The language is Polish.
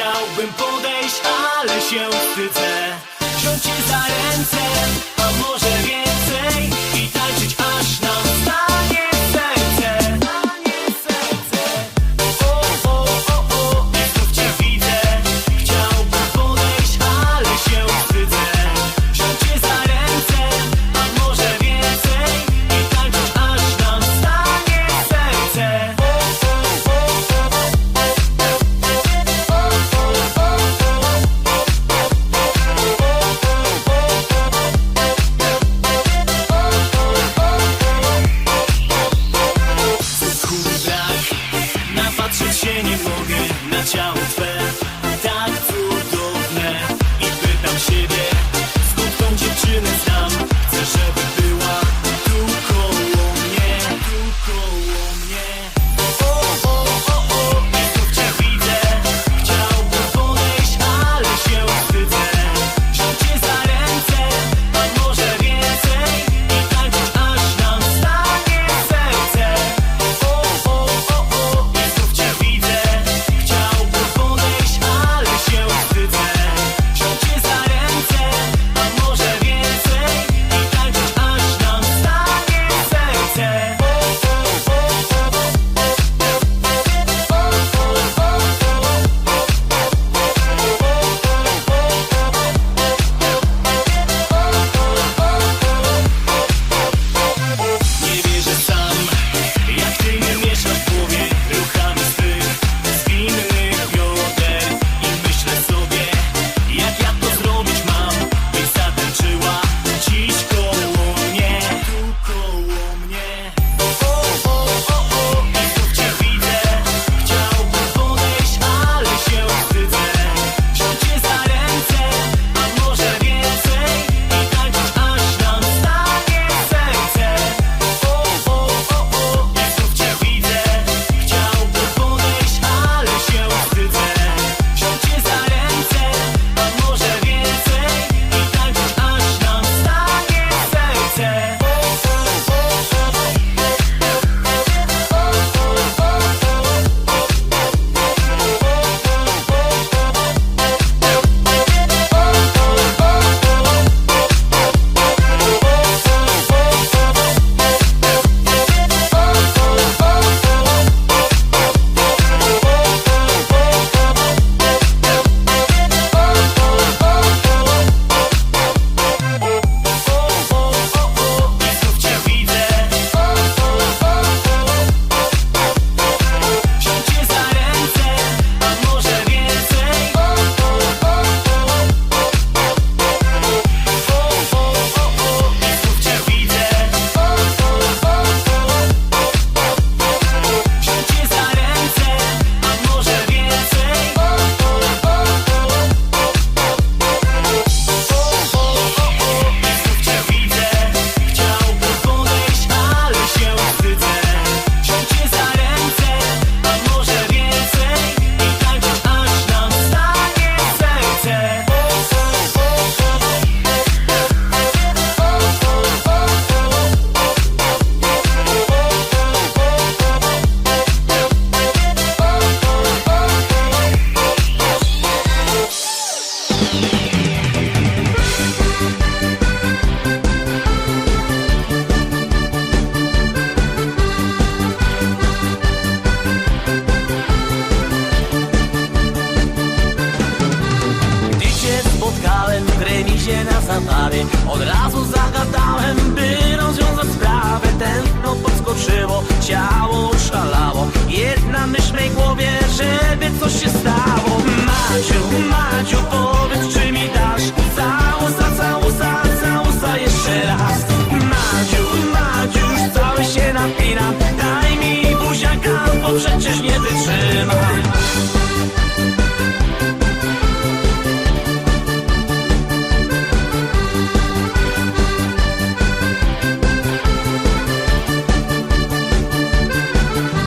Chciałbym podejść, ale się wstydzę. Wziąć cię za ręce Od razu zagadałem, by rozwiązać sprawę. Tętno podskoczyło, ciało oszalało. Jedna myśl w mej głowie, żeby coś się stało. Maciu, Maciu, powiedz czy mi dasz? Całusa, całusa, całusa jeszcze raz. Maciu, Maciu, już cały się napinam Daj mi buziaka, bo przecież nie wytrzymam.